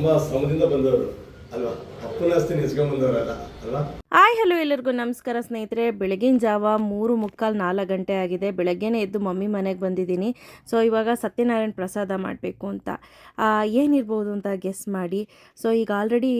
ತುಂಬಾ ಶ್ರಮದಿಂದ ಬಂದವರು. ಅಲ್ವಾ? ಅಪ್ಪನ ಹಾಯ್, ಹಲೋ ಎಲ್ಲರಿಗೂ ನಮಸ್ಕಾರ ಸ್ನೇಹಿತರೆ. ಬೆಳಗಿನ ಜಾವ ಮೂರು ಮುಕ್ಕಾಲು ನಾಲ್ಕು ಗಂಟೆ ಆಗಿದೆ. ಬೆಳಗ್ಗೆನೇ ಎದ್ದು ಮಮ್ಮಿ ಮನೆಗೆ ಬಂದಿದ್ದೀನಿ. ಸೊ ಇವಾಗ ಸತ್ಯನಾರಾಯಣ ಪ್ರಸಾದ ಮಾಡಬೇಕು ಅಂತ. ಏನಿರ್ಬೋದು ಅಂತ ಗೆಸ್ ಮಾಡಿ. ಸೊ ಈಗ ಆಲ್ರೆಡಿ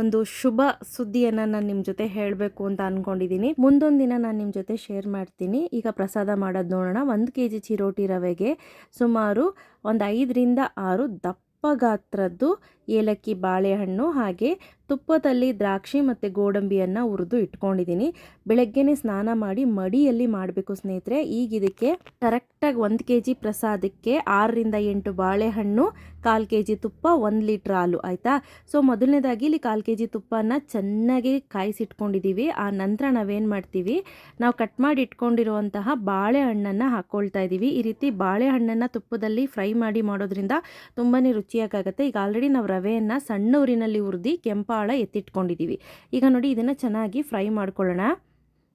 ಒಂದು ಶುಭ ಸುದ್ದಿಯನ್ನು ನಾನು ನಿಮ್ಮ ಜೊತೆ ಹೇಳಬೇಕು ಅಂತ ಅಂದ್ಕೊಂಡಿದ್ದೀನಿ ಮುಂದೊಂದು ದಿನ ನಾನು ನಿಮ್ಮ ಜೊತೆ ಶೇರ್ ಮಾಡ್ತೀನಿ. ಈಗ ಪ್ರಸಾದ ಮಾಡೋದು ನೋಡೋಣ. ಒಂದು ಕೆ ಜಿ ಚಿರೋಟಿ ರವೆಗೆ ಸುಮಾರು ಒಂದು ಐದರಿಂದ ಆರು ದಪ್ಪ ಗಾತ್ರದ್ದು ಏಲಕ್ಕಿ, ಬಾಳೆಹಣ್ಣು ಹಾಗೆ ತುಪ್ಪದಲ್ಲಿ ದ್ರಾಕ್ಷಿ ಮತ್ತು ಗೋಡಂಬಿಯನ್ನು ಹುರಿದು ಇಟ್ಕೊಂಡಿದ್ದೀನಿ ಬೆಳಗ್ಗೆನೇ ಸ್ನಾನ ಮಾಡಿ ಮಡಿಯಲ್ಲಿ ಮಾಡಬೇಕು ಸ್ನೇಹಿತರೆ. ಈಗ ಇದಕ್ಕೆ ಕರೆಕ್ಟಾಗಿ ಒಂದು ಕೆ ಜಿ ಪ್ರಸಾದಕ್ಕೆ ಆರರಿಂದ ಎಂಟು ಬಾಳೆಹಣ್ಣು, ಕಾಲು ಕೆ ಜಿ ತುಪ್ಪ, ಒಂದು ಲೀಟ್ರ್ ಹಾಲು, ಆಯಿತಾ? ಸೊ ಮೊದಲನೇದಾಗಿ ಇಲ್ಲಿ ಕಾಲು ಕೆ ಜಿ ತುಪ್ಪನ ಚೆನ್ನಾಗಿ ಕಾಯಿಸಿಟ್ಕೊಂಡಿದ್ದೀವಿ ಆ ನಂತರ ನಾವೇನು ಮಾಡ್ತೀವಿ? ನಾವು ಕಟ್ ಮಾಡಿ ಇಟ್ಕೊಂಡಿರುವಂತಹ ಬಾಳೆಹಣ್ಣನ್ನು ಹಾಕ್ಕೊಳ್ತಾ ಇದ್ದೀವಿ ಈ ರೀತಿ ಬಾಳೆಹಣ್ಣನ್ನು ತುಪ್ಪದಲ್ಲಿ ಫ್ರೈ ಮಾಡಿ ಮಾಡೋದ್ರಿಂದ ತುಂಬಾ ರುಚಿಯಾಗುತ್ತೆ ಈಗ ಆಲ್ರೆಡಿ ನಾವು ರವೆಯನ್ನು ಸಣ್ಣ ಉರಿನಲ್ಲಿ ಹುರಿದು ಕೆಂಪಾಳ ಎತ್ತಿಟ್ಕೊಂಡಿದ್ದೀವಿ ಈಗ ನೋಡಿ ಇದನ್ನು ಚೆನ್ನಾಗಿ ಫ್ರೈ ಮಾಡ್ಕೊಳ್ಳೋಣ.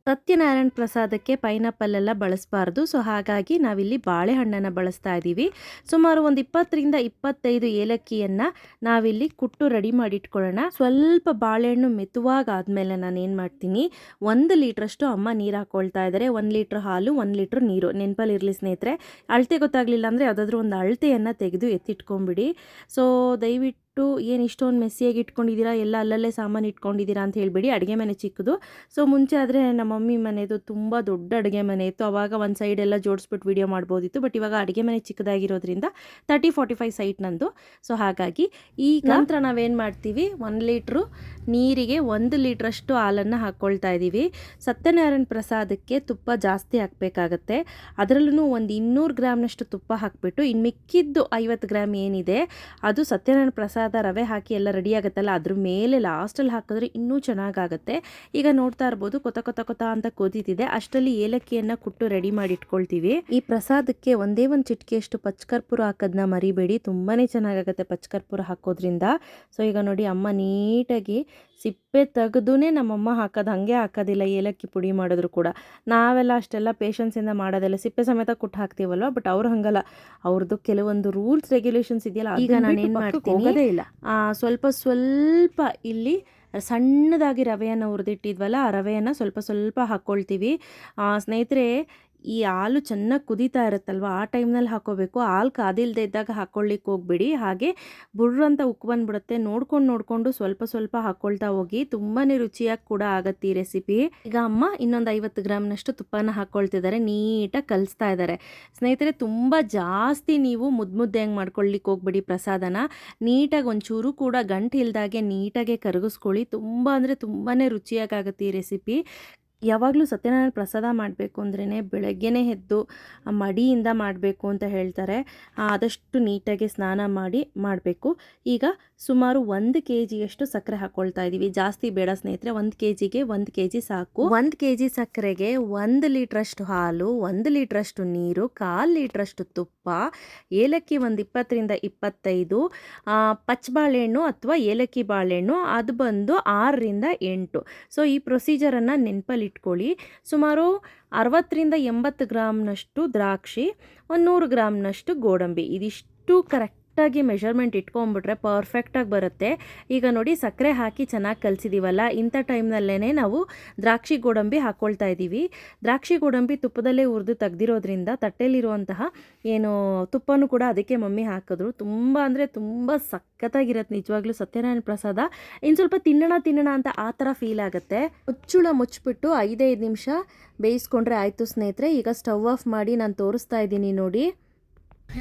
ಸತ್ಯನಾರಾಯಣ ಪ್ರಸಾದಕ್ಕೆ ಪೈನಾಪಲ್ ಎಲ್ಲ ಬಳಸಬಾರ್ದು. ಸೊ ಹಾಗಾಗಿ ನಾವಿಲ್ಲಿ ಬಾಳೆಹಣ್ಣನ್ನು ಬಳಸ್ತಾ ಇದ್ದೀವಿ ಸುಮಾರು ಒಂದು ಇಪ್ಪತ್ತರಿಂದ ಇಪ್ಪತ್ತೈದು ಏಲಕ್ಕಿಯನ್ನು ನಾವಿಲ್ಲಿ ಕುಟ್ಟು ರೆಡಿ ಮಾಡಿ ಇಟ್ಕೊಳ್ಳೋಣ ಸ್ವಲ್ಪ ಬಾಳೆಹಣ್ಣು ಮೆತುವಾಗಾದಮೇಲೆ ನಾನು ಏನು ಮಾಡ್ತೀನಿ, ಒಂದು ಲೀಟ್ರಷ್ಟು ಅಮ್ಮ ನೀರು ಹಾಕ್ಕೊಳ್ತಾ ಇದ್ದಾರೆ ಒಂದು ಲೀಟ್ರ್ ಹಾಲು, ಒಂದು ಲೀಟ್ರ್ ನೀರು. ನೆನಪಲ್ಲಿ ಇರಲಿ ಸ್ನೇಹಿತರೆ, ಅಳತೆ ಗೊತ್ತಾಗಲಿಲ್ಲ ಅಂದರೆ ಯಾವುದಾದ್ರೂ ಒಂದು ಅಳತೆಯನ್ನು ತೆಗೆದು ಎತ್ತಿಟ್ಕೊಂಬಿಡಿ. ಸೊ ದಯವಿಟ್ಟು ಏನು ಇಷ್ಟೊಂದು ಮೆಸ್ಸಿಯಾಗಿ ಇಟ್ಕೊಂಡಿದ್ದೀರಾ ಎಲ್ಲ ಅಲ್ಲಲ್ಲೇ ಸಾಮಾನು ಇಟ್ಕೊಂಡಿದ್ದೀರಾ ಅಂತ ಹೇಳಿಬಿಡಿ. ಅಡುಗೆ ಮನೆ ಚಿಕ್ಕದು. ಸೊ ಮುಂಚೆ ಆದರೆ ನಮ್ಮ ಮಮ್ಮಿ ಮನೆದು ತುಂಬ ದೊಡ್ಡ ಅಡುಗೆ ಮನೆ ಇತ್ತು. ಅವಾಗ ಒಂದು ಸೈಡ್ ಎಲ್ಲ ಜೋಡಿಸ್ಬಿಟ್ಟು ವಿಡಿಯೋ ಮಾಡ್ಬೋದಿತ್ತು. ಬಟ್ ಇವಾಗ ಅಡುಗೆ ಮನೆ ಚಿಕ್ಕದಾಗಿರೋದ್ರಿಂದ ತರ್ಟಿ ಫಾರ್ಟಿ ಫೈವ್ ಸೈಟ್ ನಂದು. ಸೊ ಹಾಗಾಗಿ ಈ ನಂತರ ನಾವೇನು ಮಾಡ್ತೀವಿ? ಒಂದು ಲೀಟ್ರು ನೀರಿಗೆ ಒಂದು ಲೀಟ್ರಷ್ಟು ಹಾಲನ್ನು ಹಾಕ್ಕೊಳ್ತಾ ಇದ್ದೀವಿ ಸತ್ಯನಾರಾಯಣ ಪ್ರಸಾದಕ್ಕೆ ತುಪ್ಪ ಜಾಸ್ತಿ ಹಾಕಬೇಕಾಗತ್ತೆ. ಅದರಲ್ಲೂ ಒಂದು ಇನ್ನೂರು ಗ್ರಾಮ್ನಷ್ಟು ತುಪ್ಪ ಹಾಕಿಬಿಟ್ಟು ಇನ್ನು ಮಿಕ್ಕಿದ್ದು ಐವತ್ತು ಗ್ರಾಮ್ ಏನಿದೆ ಅದು ಸತ್ಯನಾರಾಯಣ ಪ್ರಸಾದ ರವೆ ಹಾಕಿ ಎಲ್ಲ ರೆಡಿ ಆಗುತ್ತಲ್ಲ ಅದ್ರ ಮೇಲೆ ಲಾಸ್ಟಲ್ಲಿ ಹಾಕಿದ್ರೆ ಇನ್ನೂ ಚೆನ್ನಾಗಾಗುತ್ತೆ. ಈಗ ನೋಡ್ತಾ ಇರ್ಬೋದು ಕೊತ ಕೊತ ಕೊತ ಅಂತ ಕುದೀತಿದೆ. ಅಷ್ಟರಲ್ಲಿ ಏಲಕ್ಕಿಯನ್ನು ಕುಟ್ಟು ರೆಡಿ ಮಾಡಿ ಇಟ್ಕೊಳ್ತೀವಿ. ಈ ಪ್ರಸಾದಕ್ಕೆ ಒಂದೇ ಒಂದು ಚಿಟಿಕೆಯಷ್ಟು ಪಚ್ಕರ್ಪೂರ ಹಾಕೋದನ್ನ ಮರಿಬೇಡಿ. ತುಂಬಾ ಚೆನ್ನಾಗಾಗುತ್ತೆ ಪಚ್ಕರ್ಪೂರ ಹಾಕೋದ್ರಿಂದ. ಸೊ ಈಗ ನೋಡಿ ಅಮ್ಮ ನೀಟಾಗಿ ಸಿಪ್ಪೆ ತೆಗೆದುನೇ ನಮ್ಮಮ್ಮ ಹಾಕೋದು ಹಾಗೆ ಹಾಕೋದಿಲ್ಲ ಏಲಕ್ಕಿ ಪುಡಿ ಮಾಡಿದ್ರು ಕೂಡ. ನಾವೆಲ್ಲ ಅಷ್ಟೆಲ್ಲ ಪೇಷನ್ಸಿಂದ ಮಾಡೋದಿಲ್ಲ. ಸಿಪ್ಪೆ ಸಮೇತ ಕುಟ್ಟು ಹಾಕ್ತೀವಲ್ವ? ಬಟ್ ಅವ್ರು ಹಂಗಲ್ಲ. ಅವ್ರದ್ದು ಕೆಲವೊಂದು ರೂಲ್ಸ್ ರೆಗ್ಯುಲೇಷನ್ಸ್ ಇದೆಯಲ್ಲ ಈಗ ನಾನು ಏನು ಮಾಡ್ತೀನಿ? ಇಲ್ಲ. ಸ್ವಲ್ಪ ಸ್ವಲ್ಪ ಇಲ್ಲಿ ಸಣ್ಣದಾಗಿ ರವೆಯನ್ನು ಹುರಿದಿಟ್ಟಿದ್ವಲ್ಲ ಆ ರವೆಯನ್ನು ಸ್ವಲ್ಪ ಸ್ವಲ್ಪ ಹಾಕ್ಕೊಳ್ತೀವಿ ಸ್ನೇಹಿತರೆ ಈ ಹಾಲು ಚೆನ್ನಾಗಿ ಕುದೀತಾ ಇರುತ್ತಲ್ವ? ಆ ಟೈಮ್ನಲ್ಲಿ ಹಾಕೋಬೇಕು. ಹಾಲು ಕಾದಿಲ್ದೇ ಇದ್ದಾಗ ಹಾಕ್ಕೊಳ್ಳಿಕ್ಕೆ ಹೋಗ್ಬಿಡಿ. ಹಾಗೆ ಬುರ್ರಂತ ಉಕ್ಕು ಬಂದ್ಬಿಡುತ್ತೆ. ನೋಡ್ಕೊಂಡು ನೋಡಿಕೊಂಡು ಸ್ವಲ್ಪ ಸ್ವಲ್ಪ ಹಾಕ್ಕೊಳ್ತಾ ಹೋಗಿ ತುಂಬಾ ರುಚಿಯಾಗಿ ಕೂಡ ಆಗತ್ತೆ ಈ ರೆಸಿಪಿ. ಈಗ ಅಮ್ಮ ಇನ್ನೊಂದು ಐವತ್ತು ಗ್ರಾಮ್ನಷ್ಟು ತುಪ್ಪನ ಹಾಕ್ಕೊಳ್ತಿದ್ದಾರೆ ನೀಟಾಗಿ ಕಲಿಸ್ತಾ ಇದ್ದಾರೆ. ಸ್ನೇಹಿತರೆ, ತುಂಬ ಜಾಸ್ತಿ ನೀವು ಮುದ್ದು ಹೆಂಗೆ ಮಾಡ್ಕೊಳ್ಳಿಕ್ಕೆ ಹೋಗ್ಬಿಡಿ ಪ್ರಸಾದನ. ನೀಟಾಗಿ ಒಂಚೂರು ಕೂಡ ಗಂಟು ಇಲ್ದಾಗೆ ನೀಟಾಗೆ ಕರಗಿಸ್ಕೊಳ್ಳಿ. ತುಂಬ ಅಂದರೆ ತುಂಬಾ ರುಚಿಯಾಗಿ ಆಗುತ್ತೆ ಈ ರೆಸಿಪಿ. ಯಾವಾಗಲೂ ಸತ್ಯನಾರಾಯಣ ಪ್ರಸಾದ ಮಾಡಬೇಕು ಅಂದ್ರೇ ಬೆಳಗ್ಗೆನೇ ಎದ್ದು ಮಡಿಯಿಂದ ಮಾಡಬೇಕು ಅಂತ ಹೇಳ್ತಾರೆ. ಆದಷ್ಟು ನೀಟಾಗಿ ಸ್ನಾನ ಮಾಡಿ ಮಾಡಬೇಕು. ಈಗ ಸುಮಾರು ಒಂದು ಕೆ ಜಿಯಷ್ಟು ಸಕ್ಕರೆ ಹಾಕ್ಕೊಳ್ತಾ ಇದ್ದೀವಿ ಜಾಸ್ತಿ ಬೇಡ ಸ್ನೇಹಿತರೆ, ಒಂದು ಕೆ ಜಿಗೆ ಒಂದು ಕೆ ಜಿ ಸಾಕು. ಒಂದು ಕೆ ಜಿ ಸಕ್ಕರೆಗೆ ಒಂದು ಲೀಟ್ರಷ್ಟು ಹಾಲು, ಒಂದು ಲೀಟ್ರಷ್ಟು ನೀರು, ಕಾಲು ಲೀಟ್ರಷ್ಟು ತುಪ್ಪ ಏಲಕ್ಕಿ ಒಂದು ಇಪ್ಪತ್ತರಿಂದ ಇಪ್ಪತ್ತೈದು ಪಚ್ಚಬಾಳೆಹಣ್ಣು ಅಥವಾ ಏಲಕ್ಕಿ ಬಾಳೆಹಣ್ಣು ಅದು ಬಂದು ಆರರಿಂದ ಎಂಟು. ಸೊ ಈ ಪ್ರೊಸೀಜರನ್ನು ನೆನಪಲ್ಲಿಟ್ಕೊಳ್ಳಿ. ಸುಮಾರು ಅರವತ್ತರಿಂದ ಎಂಬತ್ತು ಗ್ರಾಮ್ನಷ್ಟು ದ್ರಾಕ್ಷಿ, ಒಂದು ನೂರು ಗ್ರಾಮ್ನಷ್ಟು ಗೋಡಂಬಿ. ಇದಿಷ್ಟು ಕರೆಕ್ಟಾಗಿ ಮೆಷರ್ಮೆಂಟ್ ಇಟ್ಕೊಂಡ್ಬಿಟ್ರೆ ಪರ್ಫೆಕ್ಟಾಗಿ ಬರುತ್ತೆ. ಈಗ ನೋಡಿ ಸಕ್ಕರೆ ಹಾಕಿ ಚೆನ್ನಾಗಿ ಕಲಿಸಿದ್ದೀವಲ್ಲ ಇಂಥ ಟೈಮ್ನಲ್ಲೇ ನಾವು ದ್ರಾಕ್ಷಿ ಗೋಡಂಬಿ ಹಾಕ್ಕೊಳ್ತಾ ಇದ್ದೀವಿ. ದ್ರಾಕ್ಷಿ ಗೋಡಂಬಿ ತುಪ್ಪದಲ್ಲೇ ಹುರಿದು ತೆಗ್ದಿರೋದ್ರಿಂದ ತಟ್ಟೆಲಿರುವಂತಹ ಏನು ತುಪ್ಪನೂ ಕೂಡ ಅದಕ್ಕೆ ಮಮ್ಮಿ ಹಾಕಿದ್ರು. ತುಂಬ ಅಂದರೆ ತುಂಬ ಸಖತ್ತಾಗಿರತ್ತೆ, ನಿಜವಾಗ್ಲೂ ಸತ್ಯನಾರಾಯಣ ಪ್ರಸಾದ. ಇನ್ನು ಸ್ವಲ್ಪ ತಿನ್ನೋಣ ತಿನ್ನೋಣ ಅಂತ ಆ ಥರ ಫೀಲ್ ಆಗುತ್ತೆ. ಮುಚ್ಚುಳ ಮುಚ್ಚಿಬಿಟ್ಟು ಐದೈದು ನಿಮಿಷ ಬೇಯಿಸ್ಕೊಂಡ್ರೆ ಆಯಿತು ಸ್ನೇಹಿತರೆ. ಈಗ ಸ್ಟವ್ ಆಫ್ ಮಾಡಿ ನಾನು ತೋರಿಸ್ತಾ ಇದ್ದೀನಿ ನೋಡಿ.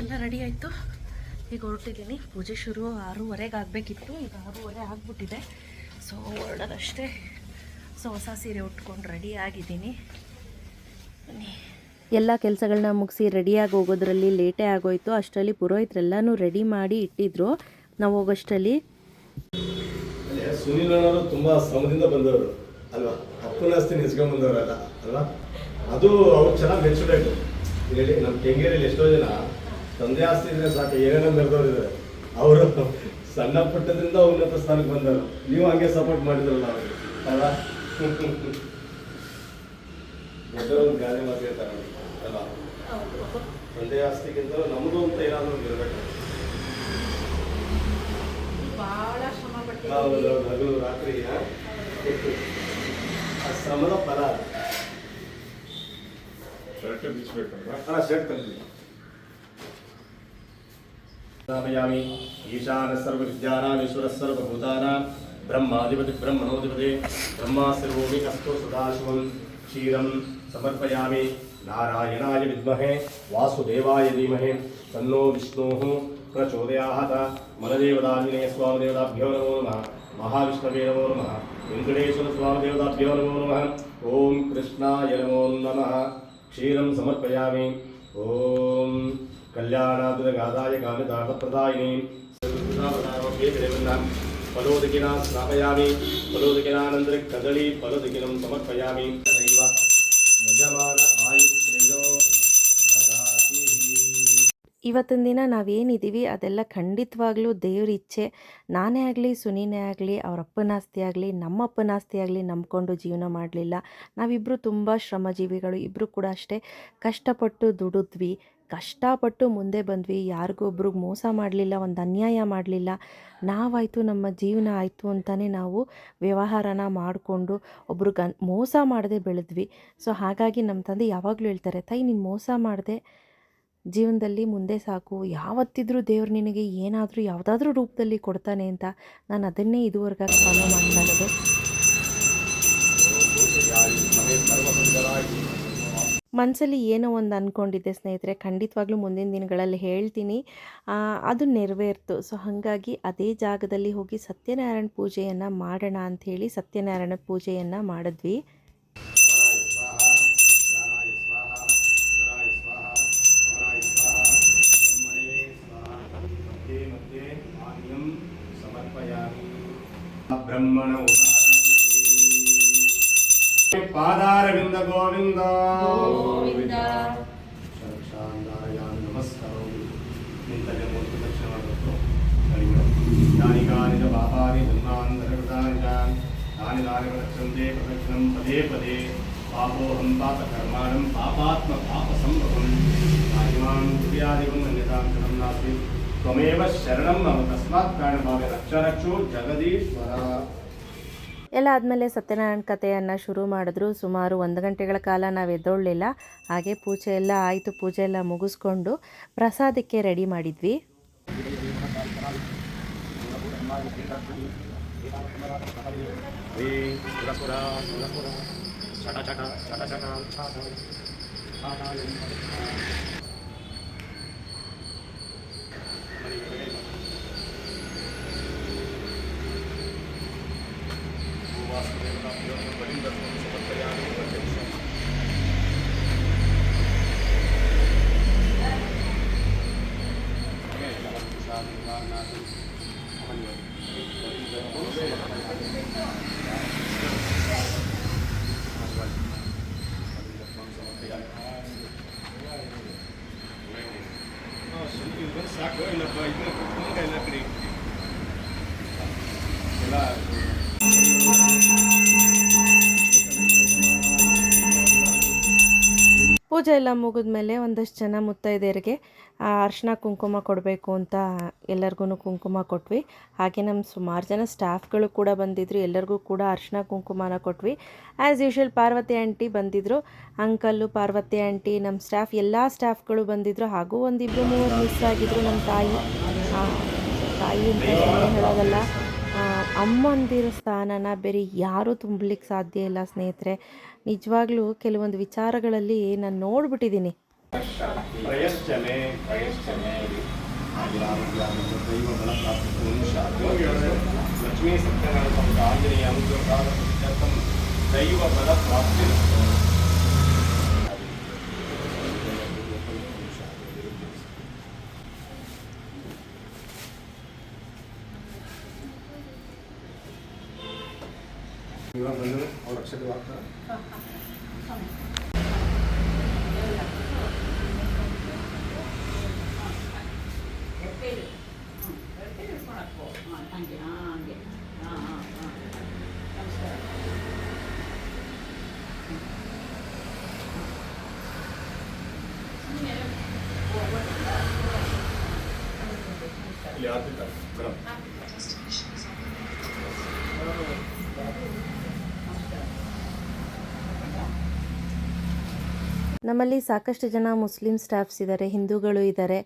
ಎಲ್ಲ ರೆಡಿ ಆಯಿತು? ಈಗ ಹೊರಟಿದ್ದೀನಿ. ಪೂಜೆ ಶುರು ಆರೂವರೆಗೆ ಆಗಬೇಕಿತ್ತು ಈಗ ಆರೂವರೆ ಆಗಿಬಿಟ್ಟಿದೆ. ಸೊ ಹೊರಡೋದಷ್ಟೇ ಸೊ ಹೊಸ ಸೀರೆ ಉಟ್ಕೊಂಡು ರೆಡಿ ಆಗಿದ್ದೀನಿ. ಬನ್ನಿ. ಎಲ್ಲ ಕೆಲಸಗಳನ್ನ ಮುಗಿಸಿ ರೆಡಿಯಾಗಿ ಹೋಗೋದ್ರಲ್ಲಿ ಲೇಟೇ ಆಗೋಯ್ತು. ಅಷ್ಟರಲ್ಲಿ ಪುರೋಹಿತರೆಲ್ಲನೂ ರೆಡಿ ಮಾಡಿ ಇಟ್ಟಿದ್ರು. ನಾವು ಹೋಗೋಷ್ಟರಲ್ಲಿ ಸುನೀಲ್ ಅಣ್ಣವರು ತುಂಬ ಶ್ರಮದಿಂದ ಬಂದವರು. ಅಲ್ವಾ? ಅಪ್ಪನ ಆಸ್ತಿ ನಿಸ್ಕೊಂಡ್ ಬಂದವರಲ್ಲ ಅಲ್ವಾ? ಅದು ಅವ್ರು ಚೆನ್ನಾಗಿ ಮೆಚ್ಚಬೇಕು ಹೇಳಿ ನಮ್ಮ ಕೆಂಗೇರಿಯಲ್ಲಿ ಎಷ್ಟೋ ಜನ ತಂದೆ ಆಸ್ತಿ ಇದ್ರೆ ಸಾಕು ಏನೇನೋ ಮೆರೆದವ್ರು ಇದ್ದಾರೆ ಅವರು ಸಣ್ಣ ಪುಟ್ಟದಿಂದ ಉನ್ನತ ಸ್ಥಾನಕ್ಕೆ ಬಂದರು ನೀವು ಹಂಗೆ ಸಪೋರ್ಟ್ ಮಾಡಿದ್ರಲ್ಲ ಅವ್ರಿಗೆ ಅಲ್ಲ ದೊಡ್ಡವರು ಗಾದೆ ಮಾತಾಡ್ತಾರೆ ಅಲ್ಲ ತಂದೆ ಆಸ್ತಿಗಿಂತ ನಮ್ಮದು ಅಂತ ಏನಾದರೂ ಇರಬೇಕು. ಹೌದು ಹೌದು ಹಗಲು ರಾತ್ರಿ ಆ? ಶ್ರಮದ ಫಲ. ಅದು. ಶರ್ಟ್ ಬಿಚ್ಚಬೇಕಲ್ಲ ಹಾಂ ಶರ್ಟ್ ತಂದ್ವಿ. स्थापयामि। ईशानः सर्वविद्यानाम् ईश्वरः सर्वभूतानां, ब्रह्माधिपति ब्रह्मणोऽधिपति ब्रह्मा सर्वोमि अस्तु सदाशिवं, क्षीरं समर्पयामि। नारायणाय विद्महे, वासुदेवाय धीमहि, तन्नो विष्णुः प्रचोदयात्। मलदेवदाञ्जनेय स्वामदेवताभ्यो नमो नमः। महाविष्णवे नमो नमः। वेङ्कटेश्वर स्वामदेवताभ्यो नमो नमः। ॐ कृष्णाय नमो नमः। क्षीरं समर्पयामि। ॐ കല്യാണാതുരഗാതായ കാമിതാഹപ്രദായിനെയും ഫലോദികിനാ സ്നാപയാമി ഫലോദികിനാനന്തര കദളി ഫലോദികിനം സമർപ്പയാമി. നിജമാന ആയുസ്ത്രയോ ಇವತ್ತಿನ ದಿನ ನಾವೇನಿದ್ದೀವಿ ಅದೆಲ್ಲ ಖಂಡಿತವಾಗ್ಲೂ ದೇವ್ರ ಇಚ್ಛೆ. ನಾನೇ ಆಗಲಿ, ಸುನೀನೇ ಆಗಲಿ, ಅವ್ರ ಅಪ್ಪನ ಆಸ್ತಿ ಆಗಲಿ, ನಮ್ಮ ಅಪ್ಪನ ಆಸ್ತಿ ಆಗಲಿ ನಂಬ್ಕೊಂಡು ಜೀವನ ಮಾಡಲಿಲ್ಲ. ನಾವಿಬ್ಬರು ತುಂಬ ಶ್ರಮಜೀವಿಗಳು ಇಬ್ಬರು ಕೂಡ ಅಷ್ಟೇ ಕಷ್ಟಪಟ್ಟು ದುಡಿದ್ವಿ. ಕಷ್ಟಪಟ್ಟು ಮುಂದೆ ಬಂದ್ವಿ. ಯಾರಿಗೊಬ್ರಿಗೆ ಮೋಸ ಮಾಡಲಿಲ್ಲ, ಒಂದು ಅನ್ಯಾಯ ಮಾಡಲಿಲ್ಲ. ನಾವಾಯಿತು, ನಮ್ಮ ಜೀವನ ಆಯಿತು ಅಂತಲೇ ನಾವು ವ್ಯವಹಾರನ ಮಾಡಿಕೊಂಡು ಒಬ್ರಿಗೆ ಮೋಸ ಮಾಡದೆ ಬೆಳೆದ್ವಿ. ಸೊ, ಹಾಗಾಗಿ ನಮ್ಮ ತಂದೆ ಯಾವಾಗಲೂ ಹೇಳ್ತಾರೆ, ತಾಯಿ, ನೀನು ಮೋಸ ಮಾಡದೆ. ಜೀವನದಲ್ಲಿ ಮುಂದೆ ಸಾಕು. ಯಾವತ್ತಿದ್ರೂ ದೇವ್ರು ನಿನಗೆ ಏನಾದರೂ ಯಾವುದಾದ್ರೂ ರೂಪದಲ್ಲಿ ಕೊಡ್ತಾನೆ ಅಂತ ನಾನು ಅದನ್ನೇ ಇದುವರೆಗೆ ಫಾಲೋ ಮಾಡ್ತಾ ಇರೋದು. ಮನಸ್ಸಲ್ಲಿ ಏನೋ ಒಂದು ಅಂದ್ಕೊಂಡಿದ್ದೆ ಸ್ನೇಹಿತರೆ, ಖಂಡಿತವಾಗ್ಲೂ ಮುಂದಿನ ದಿನಗಳಲ್ಲಿ ಹೇಳ್ತೀನಿ. ಅದು ನೆರವೇರ್ತು. ಸೊ, ಹಾಗಾಗಿ ಅದೇ ಜಾಗದಲ್ಲಿ ಹೋಗಿ ಸತ್ಯನಾರಾಯಣ ಪೂಜೆಯನ್ನು ಮಾಡೋಣ ಅಂಥೇಳಿ ಸತ್ಯನಾರಾಯಣ ಪೂಜೆಯನ್ನು ಮಾಡಿದ್ವಿ. ಬ್ರಹ್ಮಣ పాదారవింద గోవింద. నమస్కారం జ్ఞానికాని పాపాని జన్మాన్ ధరకృతాని దాని దాని ప్రదక్షంతే ప్రదక్షిణం పదే పదే. పాపోహం పాత కర్మాణం పాపాత్మ పాప సంభవం నాయమాన్ కుర్యాదివం అన్యతాం కథం నాస్తి. త్వమేవ శరణం మమ తస్మాత్ కారణభావేన రక్ష రక్షో జగదీశ్వర. ಎಲ್ಲ ಆದಮೇಲೆ ಸತ್ಯನಾರಾಯಣ ಕಥೆಯನ್ನು ಶುರು ಮಾಡಿದ್ರು ಸುಮಾರು ಒಂದು ಗಂಟೆಗಳ ಕಾಲ ನಾವು ಎದ್ದೊಳ್ಳಿಲ್ಲ ಹಾಗೆ ಪೂಜೆ ಎಲ್ಲ ಆಯಿತು ಪೂಜೆ ಎಲ್ಲ ಮುಗಿಸ್ಕೊಂಡು ಪ್ರಸಾದಕ್ಕೆ ರೆಡಿ ಮಾಡಿದ್ವಿ ಚಟ ಚಟ ಚಟ ಚಟ ಚಟ ಚಟ ಚಟ ಛಾಟ ಛಾಟಾಯ ಸಾಕು ಇಲ್ಲಪ್ಪ ಇದನ್ನ ಕುತ್ಕೊಂಡು ಎಲ್ಲ ಕಡೆ ಇಟ್ಬಿಡಿ. ಎಲ್ಲ ಪೂಜೆ ಎಲ್ಲ ಮುಗಿದ್ಮೇಲೆ ಒಂದಷ್ಟು ಜನ ಮುತ್ತೈದೆಯರಿಗೆ ಅರ್ಶಿನ ಕುಂಕುಮ ಕೊಡಬೇಕು ಅಂತ ಎಲ್ಲರಿಗೂ ಕುಂಕುಮ ಕೊಟ್ವಿ. ಹಾಗೆ ನಮ್ಮ ಸುಮಾರು ಜನ ಸ್ಟಾಫ್ಗಳು ಕೂಡ ಬಂದಿದ್ದರು ಎಲ್ಲರಿಗೂ ಕೂಡ ಅರ್ಶಿನ ಕುಂಕುಮನ ಕೊಟ್ವಿ. ಆ್ಯಸ್ ಯೂಶುವಲ್ ಪಾರ್ವತಿ ಆಂಟಿ ಬಂದಿದ್ದರು ಅಂಕಲ್ಲು ಪಾರ್ವತಿ ಆಂಟಿ ನಮ್ಮ ಸ್ಟಾಫ್, ಎಲ್ಲ ಸ್ಟಾಫ್ಗಳು ಬಂದಿದ್ದರು ಹಾಗೂ ಒಂದಿಬ್ಬರು ಮೂವರು ಮಿಸ್ ಆಗಿದ್ದರು ನಮ್ಮ ತಾಯಿ. ತಾಯಿ ಅಂತ ಹೇಳೋದಲ್ಲ. ಅಮ್ಮಂದಿರ ಸ್ಥಾನನ ಬೇರೆ ಯಾರೂ ತುಂಬಲಿಕ್ಕೆ ಸಾಧ್ಯ ಇಲ್ಲ ಸ್ನೇಹಿತರೆ. ನಿಜವಾಗ್ಲೂ ಕೆಲವೊಂದು ವಿಚಾರಗಳಲ್ಲಿ ನಾನು ನೋಡ್ಬಿಟ್ಟಿದ್ದೀನಿ. ಪ್ರಯಶ್ಚನೆ ಪ್ರಯಶ್ಚನೆ. ಆಗಿರಾರೋಗ್ಯಾಮ ದೈವ ಬಲ ಪ್ರಾಪ್ತಿ ನಮ್ಮಲ್ಲಿ ಸಾಕಷ್ಟು ಜನ ಮುಸ್ಲಿಮ್ ಸ್ಟಾಫ್ಸ್ ಇದ್ದಾರೆ ಹಿಂದೂಗಳು ಇದ್ದಾರೆ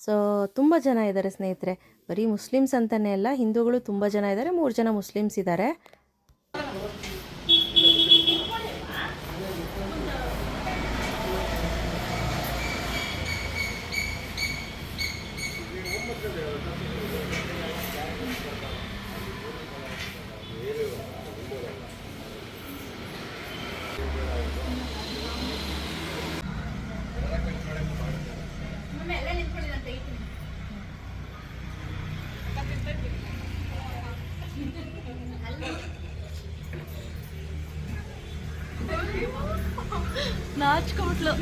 ಸೊ ತುಂಬ ಜನ ಇದ್ದಾರೆ ಸ್ನೇಹಿತರೆ. ಬರೀ ಮುಸ್ಲಿಮ್ಸ್ ಅಂತಲೇ ಅಲ್ಲ, ಹಿಂದೂಗಳು ತುಂಬ ಜನ ಇದ್ದಾರೆ ಮೂರು ಜನ ಮುಸ್ಲಿಮ್ಸ್ ಇದ್ದಾರೆ ನಾಚ್ಕೊಂಡ್ಲು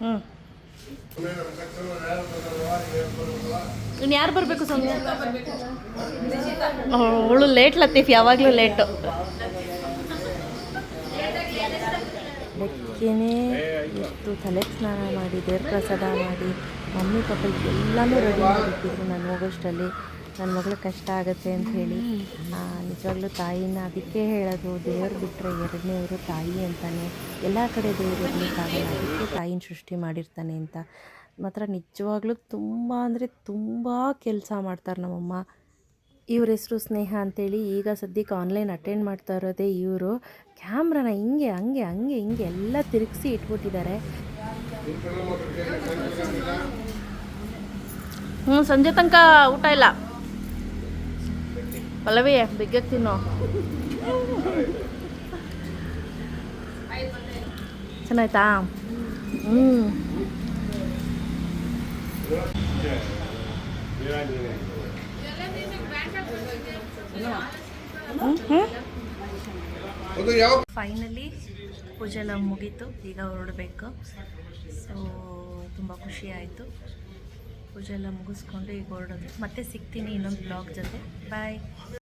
ಹ್ಞೂ ಇನ್ನು ಯಾರು ಬರಬೇಕು ಸೌಮ್ಯ ಅವಳು ಲೇಟ್ ಲತೀಫ್ ಯಾವಾಗಲೂ ಲೇಟು ಬೆಕ್ಕೇನೆ ಎಷ್ಟು ತಲೆ ಸ್ನಾನ ಮಾಡಿ ದೇವ್ರ ಪ್ರಸಾದ ಮಾಡಿ ಮಮ್ಮಿ ಪಾಪ ಎಲ್ಲನೂ ರೆಡಿ ಮಾಡಿಟ್ಟಿದ್ರು ನಾನು ಹೋಗೋಷ್ಟರಲ್ಲಿ ನನ್ನ ಮಗಳು ಕಷ್ಟ ಆಗುತ್ತೆ ಅಂತ ಹೇಳಿ. ನಿಜವಾಗ್ಲೂ ತಾಯಿನ ಅದಕ್ಕೆ ಹೇಳೋದು ದೇವ್ರು ಬಿಟ್ಟರೆ ಎರಡನೇವರು ತಾಯಿ ಅಂತಾನೆ. ಎಲ್ಲ ಕಡೆ ದೇವರು ಇರಲಿಕ್ಕಾಗಲ್ಲ ಅದಕ್ಕೆ ತಾಯಿನ ಸೃಷ್ಟಿ ಮಾಡಿರ್ತಾನೆ ಅಂತ. ಮಾತ್ರ ನಿಜವಾಗ್ಲೂ ತುಂಬ ಅಂದರೆ ತುಂಬ ಕೆಲಸ ಮಾಡ್ತಾರೆ ನಮ್ಮಮ್ಮ. ಇವ್ರ ಹೆಸರು ಸ್ನೇಹ ಅಂತೇಳಿ ಈಗ ಸದ್ಯಕ್ಕೆ ಆನ್ಲೈನ್ ಅಟೆಂಡ್ ಮಾಡ್ತಾ ಇರೋದೇ ಇವರು. ಕ್ಯಾಮ್ರಾನ ಹಿಂಗೆ, ಹಂಗೆ ಹಂಗೆ, ಹಿಂಗೆ ಎಲ್ಲ ತಿರುಗಿಸಿ ಇಟ್ಬಿಟ್ಟಿದ್ದಾರೆ ಹ್ಞೂ ಸಂಜೆ ತನಕ ಊಟ ಇಲ್ಲ. ಪಲ್ಲವಿ ಬಿಗ್ಗೆ ತಿನ್ನೋ. ಚೆನ್ನಾಯ್ತಾ? ಹ್ಞೂ ಫೈನಲಿ ಪೂಜೆ ಎಲ್ಲ ಮುಗೀತು. ಈಗ ಹೊರಡಬೇಕು. ಸೊ ತುಂಬ ಖುಷಿ ಆಯಿತು. ಪೂಜೆ ಎಲ್ಲ ಮುಗಿಸ್ಕೊಂಡು ಈಗ ಹೊರಡೋದು. ಮತ್ತೆ ಸಿಗ್ತೀನಿ ಇನ್ನೊಂದು ಬ್ಲಾಗ್ ಜೊತೆ. ಬಾಯ್